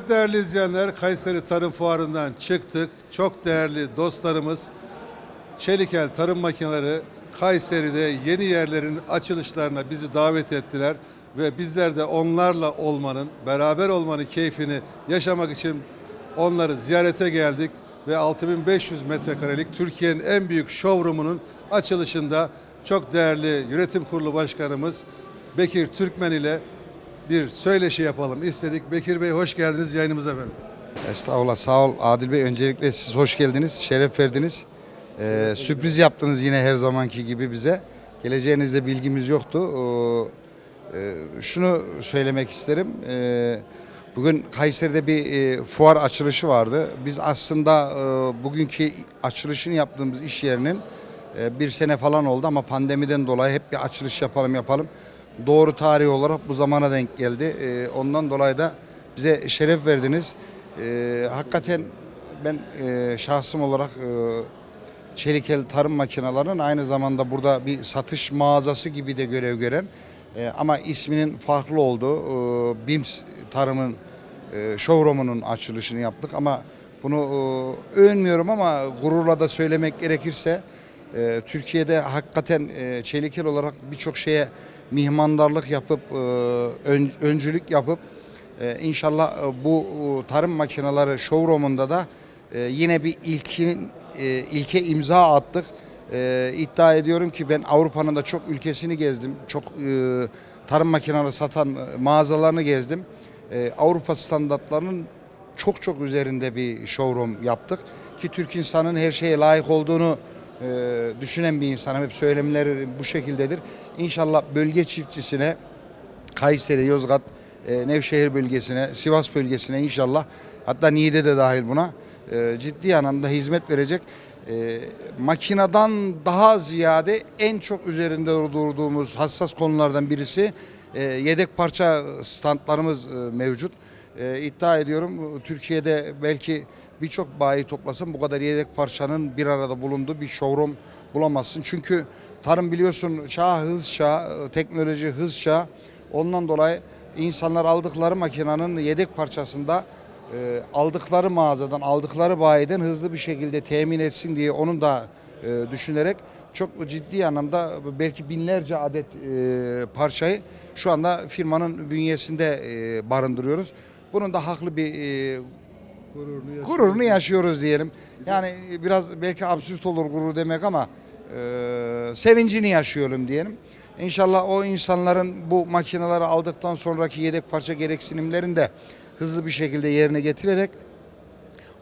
Evet değerli izleyenler, Kayseri Tarım Fuarı'ndan çıktık. Çok değerli dostlarımız Çelikel Tarım Makineleri Kayseri'de yeni yerlerin açılışlarına bizi davet ettiler ve bizler de onlarla olmanın, beraber olmanın keyfini yaşamak için onları ziyarete geldik ve 6500 metrekarelik Türkiye'nin en büyük showroom'unun açılışında çok değerli yönetim kurulu başkanımız Bekir Türkmen ile bir söyleşi yapalım istedik. Bekir Bey hoş geldiniz yayınımıza efendim. Estağfurullah sağ ol Adil Bey. Öncelikle siz hoş geldiniz, şeref verdiniz. Ee, sürpriz yaptınız yine her zamanki gibi bize. Geleceğinizde bilgimiz yoktu. Ee, e, şunu söylemek isterim. Ee, bugün Kayseri'de bir e, fuar açılışı vardı. Biz aslında e, bugünkü açılışını yaptığımız iş yerinin e, bir sene falan oldu ama pandemiden dolayı hep bir açılış yapalım yapalım. Doğru tarih olarak bu zamana denk geldi. E, ondan dolayı da bize şeref verdiniz. E, hakikaten ben e, şahsım olarak e, Çelikel tarım makinelerinin aynı zamanda burada bir satış mağazası gibi de görev gören e, ama isminin farklı olduğu e, BİMS tarımın e, showroom'unun açılışını yaptık ama bunu e, övünmüyorum ama gururla da söylemek gerekirse e, Türkiye'de hakikaten e, Çelikel olarak birçok şeye mihmandarlık yapıp e, ön- öncülük yapıp ee, inşallah e, bu e, tarım makineleri showroom'unda da e, yine bir ilkin e, ilke imza attık. E, iddia ediyorum ki ben Avrupa'nın da çok ülkesini gezdim. Çok e, tarım makineleri satan e, mağazalarını gezdim. E, Avrupa standartlarının çok çok üzerinde bir showroom yaptık. Ki Türk insanın her şeye layık olduğunu e, düşünen bir insanım. Hep söylemleri bu şekildedir. İnşallah bölge çiftçisine Kayseri, Yozgat, e, Nevşehir bölgesine, Sivas bölgesine inşallah hatta Niğde de dahil buna e, ciddi anlamda hizmet verecek. E, makineden daha ziyade en çok üzerinde durduğumuz hassas konulardan birisi e, yedek parça standlarımız e, mevcut. E, iddia ediyorum Türkiye'de belki birçok bayi toplasın bu kadar yedek parçanın bir arada bulunduğu bir showroom bulamazsın. Çünkü tarım biliyorsun çağ hız çağı, e, teknoloji hız çağı. Ondan dolayı insanlar aldıkları makinenin yedek parçasında e, aldıkları mağazadan, aldıkları bayiden hızlı bir şekilde temin etsin diye onun da e, düşünerek çok ciddi anlamda belki binlerce adet e, parçayı şu anda firmanın bünyesinde e, barındırıyoruz. Bunun da haklı bir e, Gururunu yaşıyoruz. gururunu yaşıyoruz diyelim. Yani biraz belki absürt olur gurur demek ama e, sevincini yaşıyorum diyelim. İnşallah o insanların bu makineleri aldıktan sonraki yedek parça gereksinimlerini de hızlı bir şekilde yerine getirerek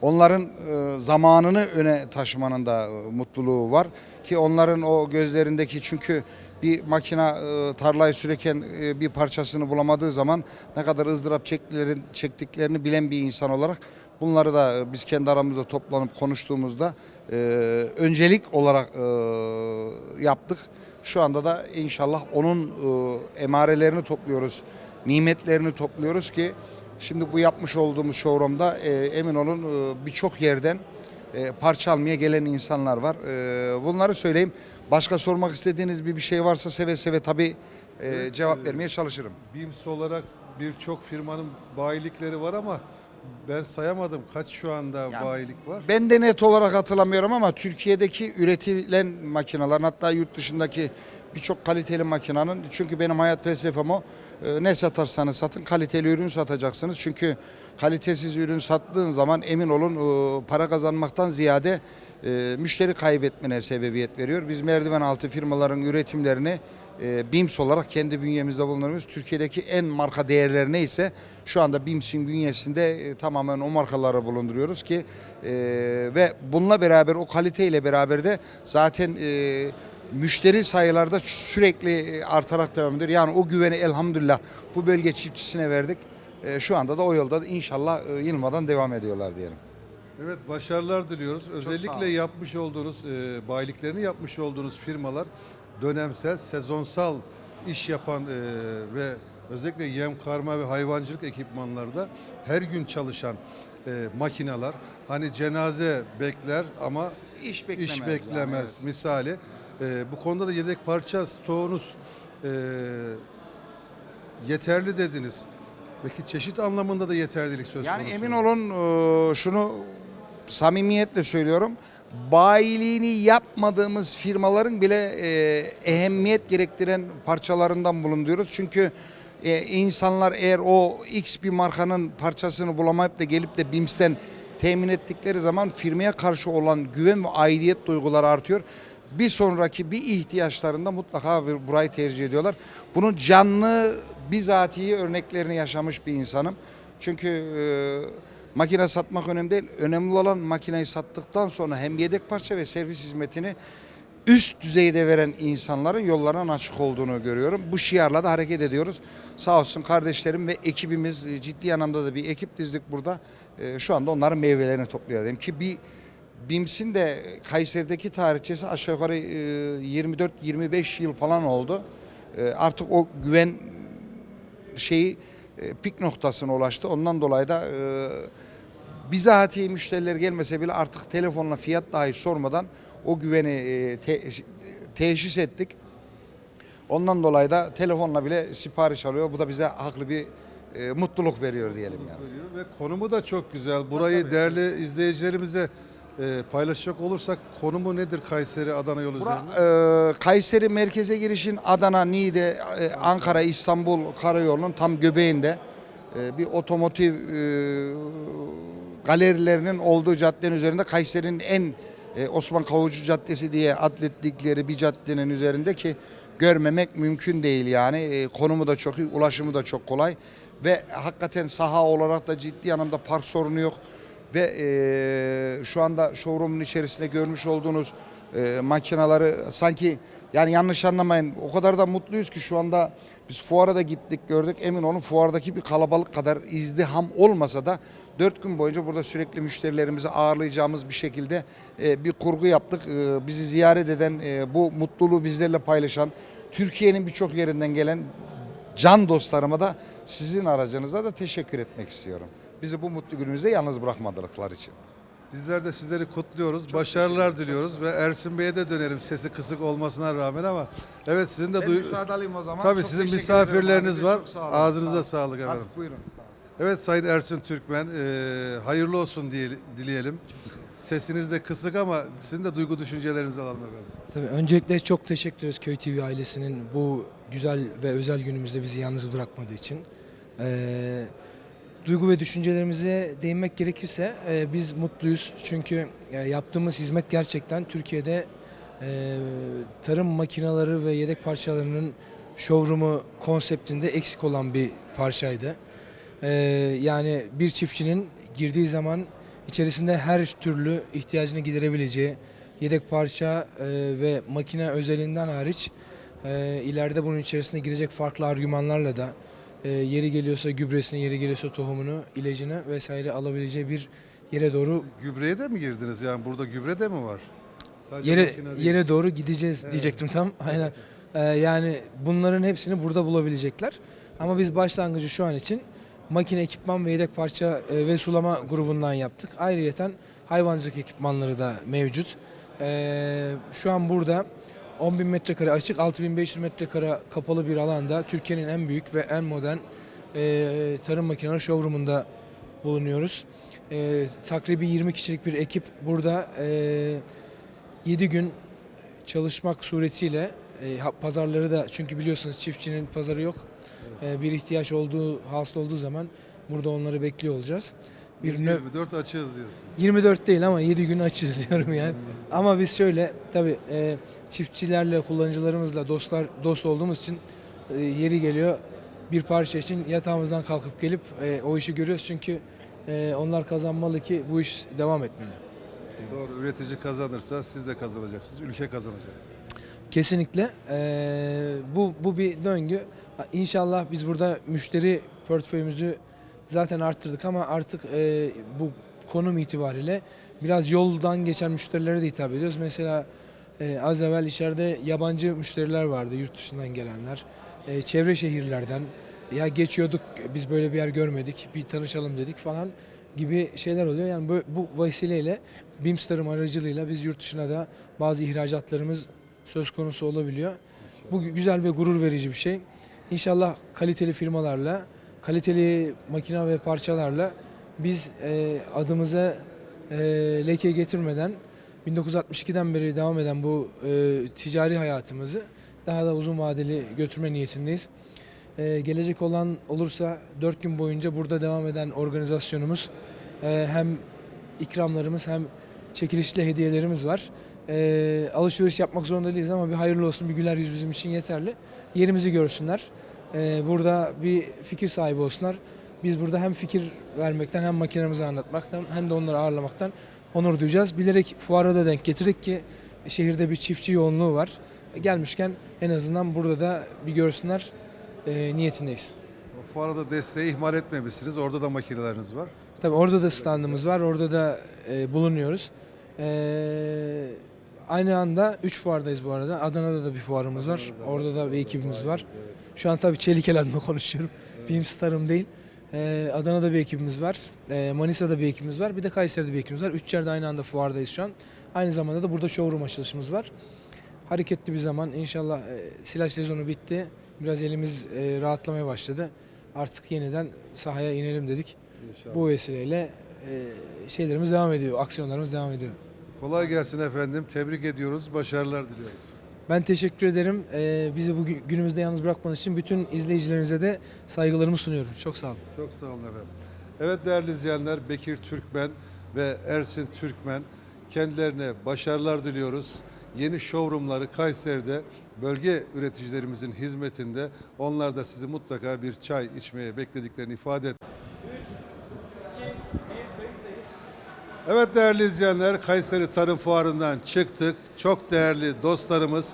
onların e, zamanını öne taşımanın da e, mutluluğu var ki onların o gözlerindeki çünkü bir makine e, tarlayı sürerken e, bir parçasını bulamadığı zaman ne kadar ızdırap çektiklerini, çektiklerini bilen bir insan olarak bunları da e, biz kendi aramızda toplanıp konuştuğumuzda e, öncelik olarak e, yaptık. Şu anda da inşallah onun e, emarelerini topluyoruz, nimetlerini topluyoruz ki Şimdi bu yapmış olduğumuz showroom'da e, emin olun e, birçok yerden e, parça almaya gelen insanlar var. E, bunları söyleyeyim. Başka sormak istediğiniz bir bir şey varsa seve seve tabii e, cevap vermeye çalışırım. BİMS olarak birçok firmanın bayilikleri var ama ben sayamadım kaç şu anda Yani bayilik var. Ben de net olarak hatırlamıyorum ama Türkiye'deki üretilen makinelerin hatta yurt dışındaki birçok kaliteli makinenin çünkü benim hayat felsefem o e, ne satarsanız satın kaliteli ürün satacaksınız. Çünkü kalitesiz ürün sattığın zaman emin olun e, para kazanmaktan ziyade e, müşteri kaybetmene sebebiyet veriyor. Biz merdiven altı firmaların üretimlerini e, BİMS olarak kendi bünyemizde bulunduğumuz Türkiye'deki en marka değerleri neyse şu anda BİMS'in bünyesinde e, tamamen o markaları bulunduruyoruz ki e, ve bununla beraber o kaliteyle beraber de zaten e, müşteri sayılarda sürekli e, artarak devam ediyor. Yani o güveni elhamdülillah bu bölge çiftçisine verdik. E, şu anda da o yolda da inşallah e, yılmadan devam ediyorlar diyelim. Evet başarılar diliyoruz. Özellikle yapmış olduğunuz e, bayiliklerini yapmış olduğunuz firmalar dönemsel, sezonsal iş yapan e, ve özellikle yem karma ve hayvancılık ekipmanlarda her gün çalışan e, makineler. Hani cenaze bekler ama İş beklemez. iş yani, beklemez evet. misali. E, bu konuda da yedek parça stoğunuz e, yeterli dediniz. Peki çeşit anlamında da yeterlilik söz Yani konusu. emin olun e, şunu samimiyetle söylüyorum. Bayiliğini yapmadığımız firmaların bile e, ehemmiyet gerektiren parçalarından bulunuyoruz. Çünkü e, insanlar eğer o X bir markanın parçasını bulamayıp da gelip de BİMS'ten temin ettikleri zaman firmaya karşı olan güven ve aidiyet duyguları artıyor. Bir sonraki bir ihtiyaçlarında mutlaka burayı tercih ediyorlar. Bunun canlı bizatihi örneklerini yaşamış bir insanım. Çünkü e, makine satmak önemli değil. Önemli olan makineyi sattıktan sonra hem yedek parça ve servis hizmetini üst düzeyde veren insanların yollarının açık olduğunu görüyorum. Bu şiarla da hareket ediyoruz. Sağ olsun kardeşlerim ve ekibimiz e, ciddi anlamda da bir ekip dizdik burada. E, Şu anda onların meyvelerini topluyor. Ki bir BİMS'in de Kayseri'deki tarihçesi aşağı yukarı e, 24-25 yıl falan oldu. E, Artık o güven şeyi e, pik noktasına ulaştı. Ondan dolayı da e, bizatihi müşteriler gelmese bile artık telefonla fiyat dahi sormadan o güveni e, te- teşhis ettik. Ondan dolayı da telefonla bile sipariş alıyor. Bu da bize haklı bir e, mutluluk veriyor diyelim yani. Ve konumu da çok güzel. Burayı değerli izleyicilerimize e, paylaşacak olursak konumu nedir Kayseri Adana yolu Bura, üzerinde? e, Kayseri merkeze girişin Adana, Niğde, e, Ankara, İstanbul karayolunun tam göbeğinde bir otomotiv e, galerilerinin olduğu caddenin üzerinde Kayseri'nin en e, Osman Kavucu Caddesi diye adlettikleri bir caddenin üzerinde ki görmemek mümkün değil yani. E, konumu da çok iyi, ulaşımı da çok kolay ve hakikaten saha olarak da ciddi anlamda park sorunu yok ve e, şu anda showroom'un içerisinde görmüş olduğunuz e, makinaları sanki yani yanlış anlamayın o kadar da mutluyuz ki şu anda biz fuara da gittik gördük emin olun fuardaki bir kalabalık kadar izdiham olmasa da dört gün boyunca burada sürekli müşterilerimizi ağırlayacağımız bir şekilde e, bir kurgu yaptık. E, bizi ziyaret eden e, bu mutluluğu bizlerle paylaşan Türkiye'nin birçok yerinden gelen can dostlarıma da sizin aracınıza da teşekkür etmek istiyorum. Bizi bu mutlu günümüzde yalnız bırakmadıkları için. Bizler de sizleri kutluyoruz. Başarılar diliyoruz ve Ersin Bey'e de dönerim sesi kısık olmasına rağmen ama evet sizin de duy- müsaade alayım o zaman. Tabii Çok sizin misafirleriniz var. Çok sağ olun. Ağzınıza Sağ olun. sağlık efendim. Hadi buyurun. Evet Sayın Ersin Türkmen, e, hayırlı olsun diye, dileyelim. Sesiniz de kısık ama sizin de duygu düşüncelerinizi alalım efendim. Tabii öncelikle çok teşekkür ederiz Köy TV ailesinin bu güzel ve özel günümüzde bizi yalnız bırakmadığı için. Ee, duygu ve düşüncelerimize değinmek gerekirse e, biz mutluyuz çünkü e, yaptığımız hizmet gerçekten Türkiye'de e, tarım makineleri ve yedek parçalarının showroom'u konseptinde eksik olan bir parçaydı. Ee, yani bir çiftçinin girdiği zaman içerisinde her türlü ihtiyacını giderebileceği yedek parça e, ve makine özelinden hariç e, ileride bunun içerisine girecek farklı argümanlarla da e, yeri geliyorsa gübresini, yeri geliyorsa tohumunu, ilacını vesaire alabileceği bir yere doğru Gübreye de mi girdiniz? Yani burada gübre de mi var? Sadece yere makine değil. yere doğru gideceğiz diyecektim tam. Aynen. Ee, yani bunların hepsini burada bulabilecekler. Ama biz başlangıcı şu an için makine ekipman ve yedek parça e, ve sulama grubundan yaptık. Ayrıyeten hayvancılık ekipmanları da mevcut. Ee, şu an burada 10.000 metrekare açık, 6.500 metrekare kapalı bir alanda Türkiye'nin en büyük ve en modern e, tarım makineleri showroom'unda bulunuyoruz. E, takribi 20 kişilik bir ekip burada e, 7 gün çalışmak suretiyle e, pazarları da çünkü biliyorsunuz çiftçinin pazarı yok. E, bir ihtiyaç olduğu hasıl olduğu zaman burada onları bekliyor olacağız. Bir nö- 24 açığız diyorsunuz. 24 değil ama 7 gün açız diyorum yani. Ama biz şöyle tabii e, çiftçilerle, kullanıcılarımızla dostlar dost olduğumuz için e, yeri geliyor bir parça için yatağımızdan kalkıp gelip e, o işi görüyoruz çünkü e, onlar kazanmalı ki bu iş devam etmeli. Doğru. Üretici kazanırsa siz de kazanacaksınız. Ülke kazanacak. Kesinlikle. Ee, bu bu bir döngü. İnşallah biz burada müşteri portföyümüzü zaten arttırdık ama artık e, bu konum itibariyle biraz yoldan geçen müşterilere de hitap ediyoruz. Mesela e, az evvel içeride yabancı müşteriler vardı, yurt dışından gelenler. E, çevre şehirlerden ya geçiyorduk biz böyle bir yer görmedik, bir tanışalım dedik falan gibi şeyler oluyor. Yani bu, bu vesileyle BİMS Tarım aracılığıyla biz yurt dışına da bazı ihracatlarımız söz konusu olabiliyor. Bu güzel ve gurur verici bir şey. İnşallah kaliteli firmalarla kaliteli makina ve parçalarla biz e, adımıza e, leke getirmeden 1962'den beri devam eden bu e, ticari hayatımızı daha da uzun vadeli götürme niyetindeyiz. E, gelecek olan olursa 4 gün boyunca burada devam eden organizasyonumuz e, hem ikramlarımız hem çekilişli hediyelerimiz var. E, alışveriş yapmak zorunda değiliz ama bir hayırlı olsun bir güler yüz bizim için yeterli. Yerimizi görsünler. E, burada bir fikir sahibi olsunlar. Biz burada hem fikir vermekten hem makinemizi anlatmaktan hem de onları ağırlamaktan onur duyacağız. Bilerek fuara da denk getirdik ki şehirde bir çiftçi yoğunluğu var. Gelmişken en azından burada da bir görsünler e, niyetindeyiz. Fuara da desteği ihmal etmemişsiniz. Orada da makineleriniz var. Tabii orada da standımız var. Orada da e, bulunuyoruz. E, aynı anda 3 fuardayız bu arada. Adana'da da bir fuarımız var. Orada da bir ekibimiz var. Şu an tabii Çelikel adına konuşuyorum. Beam Star'ım değil. E, Adana'da bir ekibimiz var. E, Manisa'da bir ekibimiz var. Bir de Kayseri'de bir ekibimiz var. Üç yerde aynı anda fuardayız şu an. Aynı zamanda da burada showroom açılışımız var. Hareketli bir zaman. İnşallah e, silaj sezonu bitti. Biraz elimiz e, rahatlamaya başladı. Artık yeniden sahaya inelim dedik. Bu vesileyle e, şeylerimiz devam ediyor, aksiyonlarımız devam ediyor. Kolay gelsin efendim. Tebrik ediyoruz. Başarılar diliyoruz. Ben teşekkür ederim. E, bizi bu gü- günümüzde yalnız bırakmanız için bütün izleyicilerinize de saygılarımı sunuyorum. Çok sağ olun. Çok sağ olun efendim. Evet değerli izleyenler Bekir Türkmen ve Ersin Türkmen kendilerine başarılar diliyoruz. Yeni showroomları Kayseri'de bölge üreticilerimizin hizmetinde. Onlar da sizi mutlaka bir çay içmeye beklediklerini ifade et. Evet değerli izleyenler Kayseri Tarım Fuarı'ndan çıktık. Çok değerli dostlarımız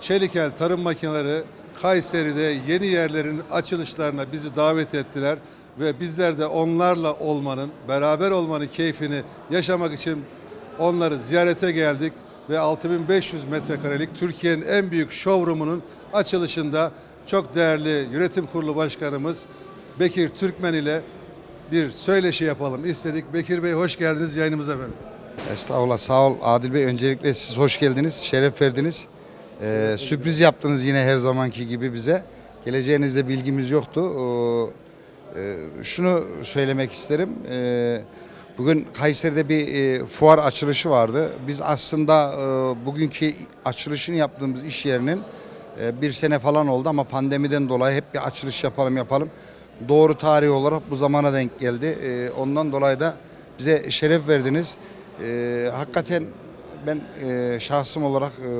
Çelikel Tarım Makineleri Kayseri'de yeni yerlerin açılışlarına bizi davet ettiler ve bizler de onlarla olmanın, beraber olmanın keyfini yaşamak için onları ziyarete geldik ve 6500 metrekarelik Türkiye'nin en büyük showroom'unun açılışında çok değerli yönetim kurulu başkanımız Bekir Türkmen ile bir söyleşi yapalım istedik. Bekir Bey hoş geldiniz yayınımıza efendim. Estağfurullah sağ ol Adil Bey. Öncelikle siz hoş geldiniz, şeref verdiniz. Ee, sürpriz yaptınız yine her zamanki gibi bize. Geleceğinizde bilgimiz yoktu. Ee, e, şunu söylemek isterim. Ee, bugün Kayseri'de bir e, fuar açılışı vardı. Biz aslında e, bugünkü açılışını yaptığımız iş yerinin e, bir sene falan oldu ama pandemiden dolayı hep bir açılış yapalım yapalım. Doğru tarih olarak bu zamana denk geldi. E, ondan dolayı da bize şeref verdiniz. E, hakikaten ben e, şahsım olarak e,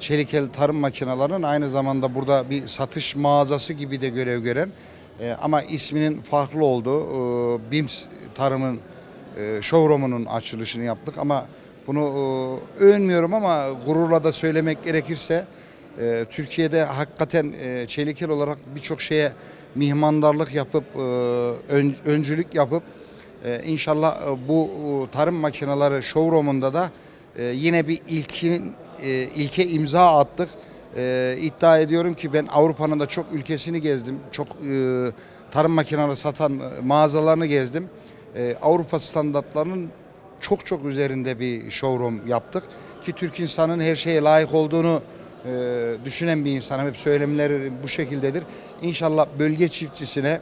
Çelikel tarım makinelerinin aynı zamanda burada bir satış mağazası gibi de görev gören e, ama isminin farklı olduğu e, BIMS tarımın showroom'unun açılışını yaptık ama bunu e, övünmüyorum ama gururla da söylemek gerekirse e, Türkiye'de hakikaten e, Çelikel olarak birçok şeye mihmandarlık yapıp e, ön- öncülük yapıp ee, inşallah e, bu e, tarım makineleri showroom'unda da e, yine bir ilkin e, ilke imza attık. E, iddia ediyorum ki ben Avrupa'nın da çok ülkesini gezdim. Çok e, tarım makineleri satan e, mağazalarını gezdim. E, Avrupa standartlarının çok çok üzerinde bir showroom yaptık. Ki Türk insanın her şeye layık olduğunu e, düşünen bir insanım. Hep söylemleri bu şekildedir. İnşallah bölge çiftçisine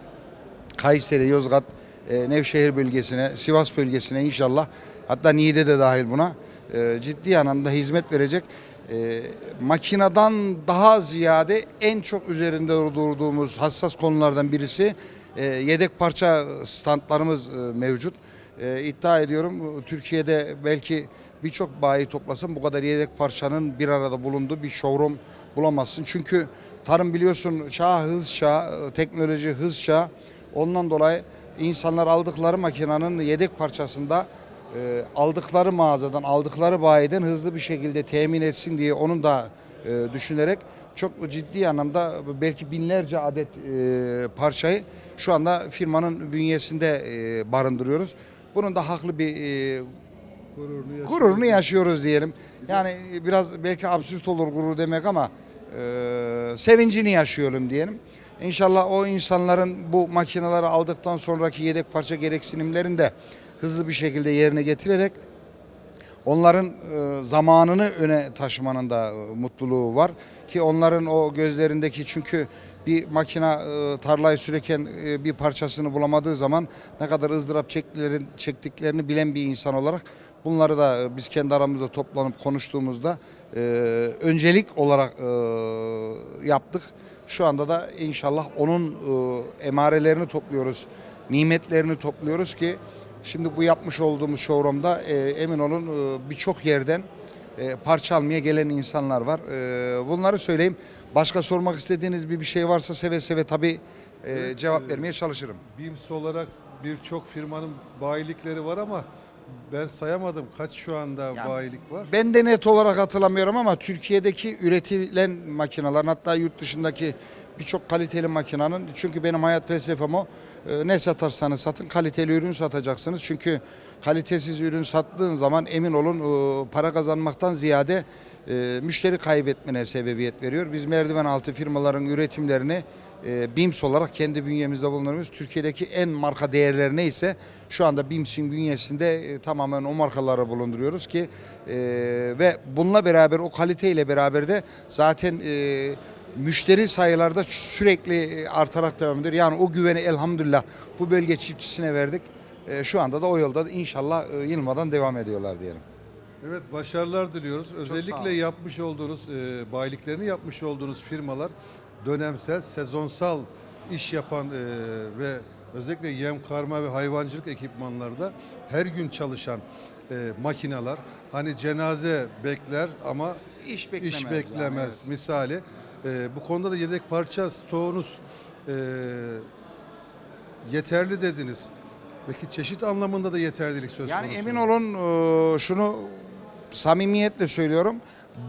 Kayseri, Yozgat, e, Nevşehir bölgesine, Sivas bölgesine inşallah hatta Niğde de dahil buna e, ciddi anlamda hizmet verecek. E, makineden daha ziyade en çok üzerinde durduğumuz hassas konulardan birisi e, yedek parça standlarımız e, mevcut. E, iddia ediyorum Türkiye'de belki birçok bayi toplasın bu kadar yedek parçanın bir arada bulunduğu bir showroom bulamazsın. Çünkü tarım biliyorsun çağ hız çağı, teknoloji hız çağı. Ondan dolayı insanlar aldıkları makinenin yedek parçasında e, aldıkları mağazadan, aldıkları bayiden hızlı bir şekilde temin etsin diye onun da e, düşünerek çok ciddi anlamda belki binlerce adet e, parçayı şu anda firmanın bünyesinde e, barındırıyoruz. Bunun da haklı bir e, Gururunu gururunu yaşıyoruz diyelim. Yani biraz belki absürt olur gurur demek ama e, sevincini yaşıyorum diyelim. İnşallah o insanların bu makineleri aldıktan sonraki yedek parça gereksinimlerini de hızlı bir şekilde yerine getirerek onların e, zamanını öne taşımanın da e, mutluluğu var ki onların o gözlerindeki çünkü bir makina e, tarlayı sürerken e, bir parçasını bulamadığı zaman ne kadar ızdırap çektiklerini, çektiklerini bilen bir insan olarak bunları da e, biz kendi aramızda toplanıp konuştuğumuzda e, öncelik olarak e, yaptık. Şu anda da inşallah onun e, emarelerini topluyoruz, nimetlerini topluyoruz ki şimdi bu yapmış olduğumuz showroom'da e, emin olun e, birçok yerden e, parça almaya gelen insanlar var. E, bunları söyleyeyim. Başka sormak istediğiniz bir bir şey varsa seve seve tabii e, cevap vermeye çalışırım. BİMS olarak birçok firmanın bayilikleri var ama ben sayamadım kaç şu anda Ya, bayilik var. Ben de net olarak hatırlamıyorum ama Türkiye'deki üretilen makinelerin hatta yurt dışındaki birçok kaliteli makinanın çünkü benim hayat felsefem o e, ne satarsanız satın kaliteli ürün satacaksınız. Çünkü kalitesiz ürün sattığın zaman emin olun e, para kazanmaktan ziyade e, müşteri kaybetmene sebebiyet veriyor. Biz merdiven altı firmaların üretimlerini e, BİMS olarak kendi bünyemizde bulunuyoruz. Türkiye'deki en marka değerleri neyse şu anda BİMS'in bünyesinde e, tamamen o markaları bulunduruyoruz ki e, ve bununla beraber o kaliteyle beraber de zaten e, müşteri sayılarda sürekli e, artarak devam ediyor. Yani o güveni elhamdülillah bu bölge çiftçisine verdik. E, şu anda da o yolda da inşallah e, yılmadan devam ediyorlar diyelim. Evet başarılar diliyoruz. Özellikle yapmış olduğunuz e, bayiliklerini yapmış olduğunuz firmalar dönemsel, sezonsal iş yapan e, ve özellikle yem karma ve hayvancılık ekipmanlarda her gün çalışan e, makineler. Hani cenaze bekler ama İş beklemez. iş yani, beklemez evet. misali. E, bu konuda da yedek parça stoğunuz e, yeterli dediniz. Peki çeşit anlamında da yeterlilik söz konusu. Yani emin olun e, şunu samimiyetle söylüyorum.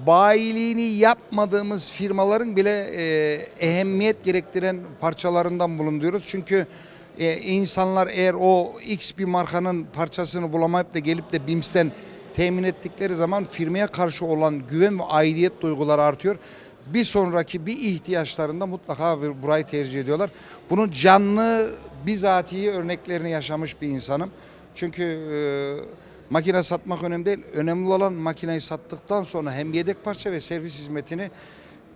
Bayiliğini yapmadığımız firmaların bile e, ehemmiyet gerektiren parçalarından bulunuyoruz. Çünkü e, insanlar eğer o X bir markanın parçasını bulamayıp da gelip de BİMS'ten temin ettikleri zaman firmaya karşı olan güven ve aidiyet duyguları artıyor. Bir sonraki bir ihtiyaçlarında mutlaka burayı tercih ediyorlar. Bunun canlı bizatihi örneklerini yaşamış bir insanım. Çünkü e, makine satmak önemli değil. Önemli olan makineyi sattıktan sonra hem yedek parça ve servis hizmetini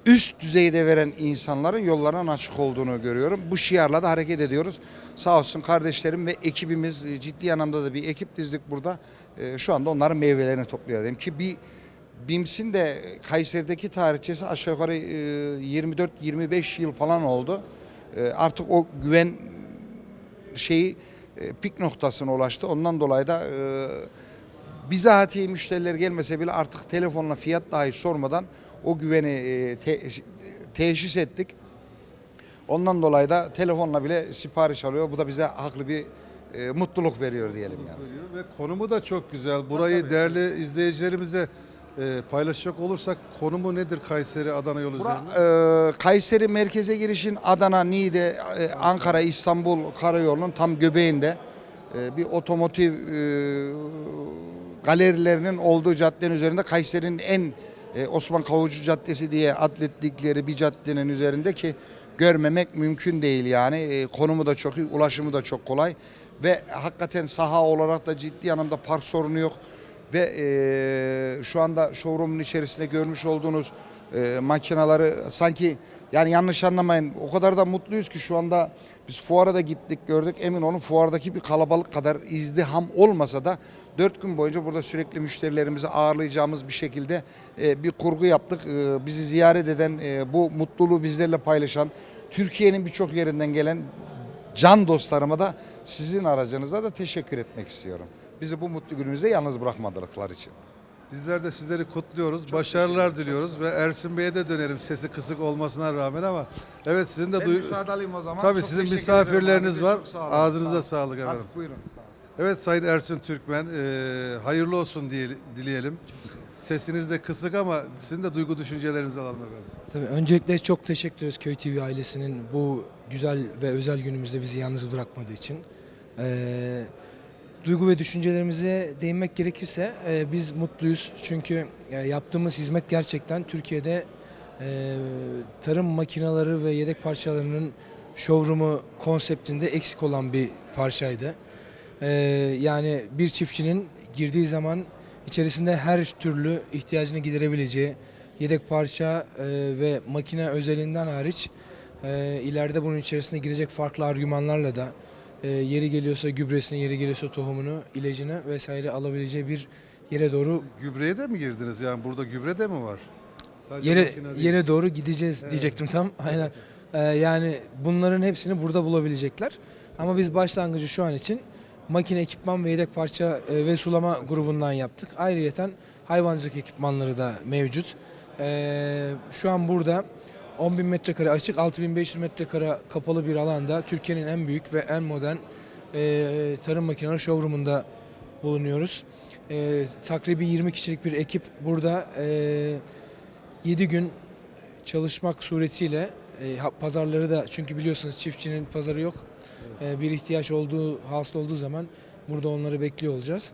üst düzeyde veren insanların yollarının açık olduğunu görüyorum. Bu şiarla da hareket ediyoruz. Sağ olsun kardeşlerim ve ekibimiz e, ciddi anlamda da bir ekip dizdik burada. E, Şu anda onların meyvelerini topluyor ki bir BİMS'in de Kayseri'deki tarihçesi aşağı yukarı e, 24-25 yıl falan oldu. E, Artık o güven şeyi e, pik noktasına ulaştı. Ondan dolayı da e, bizatihi müşteriler gelmese bile artık telefonla fiyat dahi sormadan o güveni e, te- teşhis ettik. Ondan dolayı da telefonla bile sipariş alıyor. Bu da bize haklı bir e, mutluluk veriyor diyelim yani. Ve konumu da çok güzel. Burayı değerli izleyicilerimize e, paylaşacak olursak konumu nedir Kayseri Adana yolu Bura, üzerinde? e, Kayseri merkeze girişin Adana, Niğde, e, Ankara, İstanbul karayolunun tam göbeğinde e, bir otomotiv e, galerilerinin olduğu caddenin üzerinde Kayseri'nin en e, Osman Kavucu Caddesi diye adlettikleri bir caddenin üzerinde ki görmemek mümkün değil yani. E, konumu da çok iyi, ulaşımı da çok kolay ve hakikaten saha olarak da ciddi anlamda park sorunu yok ve e, şu anda showroom'un içerisinde görmüş olduğunuz e, makinaları sanki yani yanlış anlamayın o kadar da mutluyuz ki şu anda biz fuara da gittik gördük emin olun fuardaki bir kalabalık kadar izdiham olmasa da dört gün boyunca burada sürekli müşterilerimizi ağırlayacağımız bir şekilde e, bir kurgu yaptık. E, bizi ziyaret eden e, bu mutluluğu bizlerle paylaşan Türkiye'nin birçok yerinden gelen can dostlarıma da sizin aracınıza da teşekkür etmek istiyorum. Bizi bu mutlu günümüzde yalnız bırakmadıkları için. Bizler de sizleri kutluyoruz. Başarılar diliyoruz ve Ersin Bey'e de dönerim sesi kısık olmasına rağmen ama evet sizin de duy- müsaade alayım o zaman. Tabii Çok sizin misafirleriniz var. Çok sağ olun. Ağzınıza Sağ olun. sağlık efendim. Hadi buyurun. Evet Sayın Ersin Türkmen e, hayırlı olsun diye, dileyelim. Sesiniz de kısık ama sizin de duygu düşüncelerinizi alalım efendim. Tabii öncelikle çok teşekkür ediyoruz Köy TV ailesinin bu güzel ve özel günümüzde bizi yalnız bırakmadığı için. Ee, duygu ve düşüncelerimize değinmek gerekirse e, biz mutluyuz çünkü e, yaptığımız hizmet gerçekten Türkiye'de e, tarım makineleri ve yedek parçalarının showroom'u konseptinde eksik olan bir parçaydı. Ee, yani bir çiftçinin girdiği zaman içerisinde her türlü ihtiyacını giderebileceği yedek parça e, ve makine özelinden hariç e, ileride bunun içerisine girecek farklı argümanlarla da e, yeri geliyorsa gübresini, yeri geliyorsa tohumunu, ilacını vesaire alabileceği bir yere doğru Gübreye de mi girdiniz? Yani burada gübre de mi var? Sadece yere makine değil. yere doğru gideceğiz diyecektim tam. Aynen. Ee, yani bunların hepsini burada bulabilecekler. Ama biz başlangıcı şu an için makine, ekipman ve yedek parça e, ve sulama grubundan yaptık. Ayrıyeten hayvancılık ekipmanları da mevcut. Ee, şu an burada 10.000 metrekare açık, 6.500 metrekare kapalı bir alanda Türkiye'nin en büyük ve en modern e, tarım makineleri showroom'unda bulunuyoruz. E, takribi 20 kişilik bir ekip burada e, 7 gün çalışmak suretiyle e, pazarları da çünkü biliyorsunuz çiftçinin pazarı yok. E, bir ihtiyaç olduğu hasıl olduğu zaman burada onları bekliyor olacağız.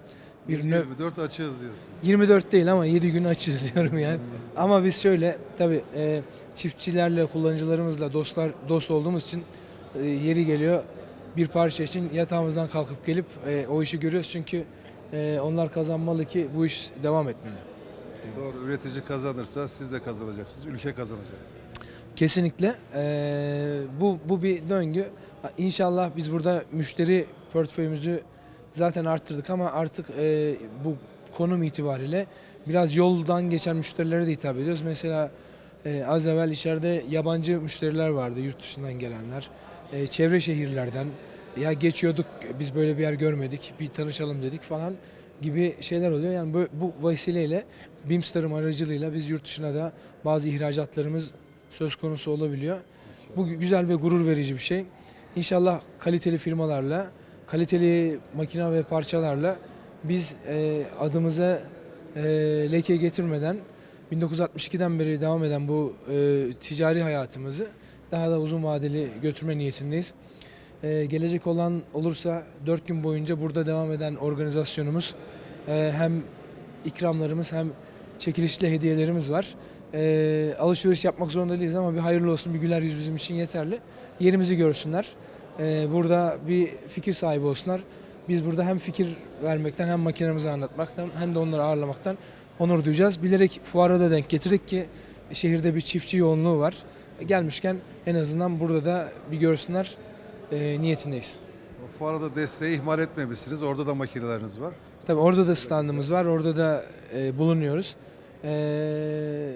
Bir nö- 24 açığız diyorsun. 24 değil ama 7 gün açız diyorum yani. Ama biz şöyle tabii e, çiftçilerle, kullanıcılarımızla dostlar dost olduğumuz için e, yeri geliyor bir parça için yatağımızdan kalkıp gelip e, o işi görüyoruz çünkü e, onlar kazanmalı ki bu iş devam etmeli. Doğru. Üretici kazanırsa siz de kazanacaksınız. Ülke kazanacak. Kesinlikle. Ee, bu bu bir döngü. İnşallah biz burada müşteri portföyümüzü zaten arttırdık ama artık e, bu konum itibariyle biraz yoldan geçen müşterilere de hitap ediyoruz. Mesela e, az evvel içeride yabancı müşteriler vardı yurt dışından gelenler. E, çevre şehirlerden ya geçiyorduk biz böyle bir yer görmedik bir tanışalım dedik falan gibi şeyler oluyor. Yani bu, bu vesileyle BİMSTAR'ım aracılığıyla biz yurt dışına da bazı ihracatlarımız söz konusu olabiliyor. Bu güzel ve gurur verici bir şey. İnşallah kaliteli firmalarla, kaliteli makine ve parçalarla biz e, adımıza e, leke getirmeden 1962'den beri devam eden bu e, ticari hayatımızı daha da uzun vadeli götürme niyetindeyiz. E, gelecek olan olursa 4 gün boyunca burada devam eden organizasyonumuz e, hem ikramlarımız hem çekilişli hediyelerimiz var. E, alışveriş yapmak zorunda değiliz ama bir hayırlı olsun bir güler yüz bizim için yeterli. Yerimizi görsünler. E, burada bir fikir sahibi olsunlar. Biz burada hem fikir vermekten hem makinemizi anlatmaktan hem de onları ağırlamaktan onur duyacağız. Bilerek fuara da denk getirdik ki şehirde bir çiftçi yoğunluğu var. Gelmişken en azından burada da bir görsünler e, niyetindeyiz. O fuarda desteği ihmal etmemişsiniz. Orada da makineleriniz var. Tabii orada da standımız var, orada da e, bulunuyoruz. E,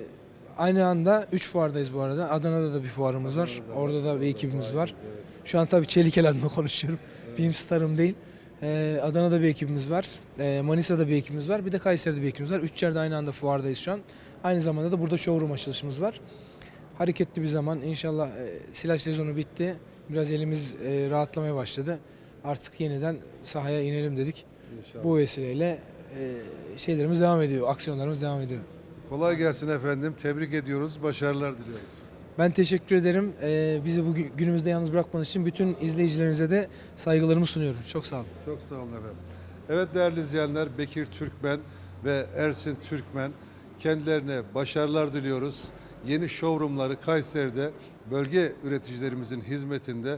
aynı anda 3 fuardayız bu arada. Adana'da da bir fuarımız var. Orada da bir ekibimiz var. Şu an tabii Çelikel adına konuşuyorum. Beam Star'ım değil. E, Adana'da bir ekibimiz var. E, Manisa'da bir ekibimiz var. Bir de Kayseri'de bir ekibimiz var. Üç yerde aynı anda fuardayız şu an. Aynı zamanda da burada showroom açılışımız var. Hareketli bir zaman. İnşallah e, silaj sezonu bitti. Biraz elimiz e, rahatlamaya başladı. Artık yeniden sahaya inelim dedik. Bu vesileyle e, şeylerimiz devam ediyor, aksiyonlarımız devam ediyor. Kolay gelsin efendim. Tebrik ediyoruz. Başarılar diliyoruz. Ben teşekkür ederim. E, bizi bu gü- günümüzde yalnız bırakmanız için bütün izleyicilerinize de saygılarımı sunuyorum. Çok sağ olun. Çok sağ olun efendim. Evet değerli izleyenler Bekir Türkmen ve Ersin Türkmen kendilerine başarılar diliyoruz. Yeni showroomları Kayseri'de bölge üreticilerimizin hizmetinde